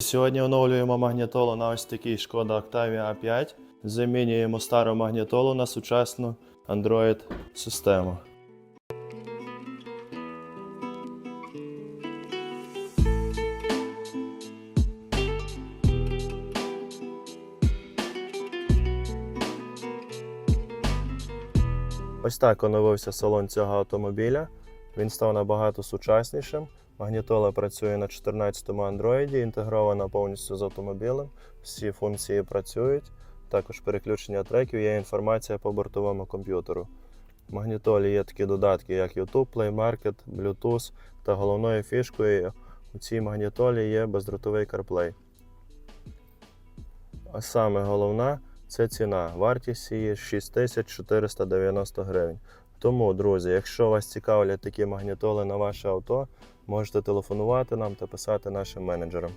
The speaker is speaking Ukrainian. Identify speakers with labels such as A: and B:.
A: Сьогодні оновлюємо магнітолу на ось такій шкода Octavia A5. Замінюємо стару магнітолу на сучасну Android систему. Ось так оновився салон цього автомобіля. Він став набагато сучаснішим. Магнітола працює на 14-му Android, інтегрована повністю з автомобілем. Всі функції працюють. Також переключення треків, є інформація по бортовому комп'ютеру. В магнітолі є такі додатки, як YouTube, Play Market, Bluetooth та головною фішкою у цій магнітолі є бездротовий CarPlay. А саме головна це ціна. Вартість її 6490 гривень. Тому, друзі, якщо вас цікавлять такі магнітоли на ваше авто, можете телефонувати нам та писати нашим менеджерам.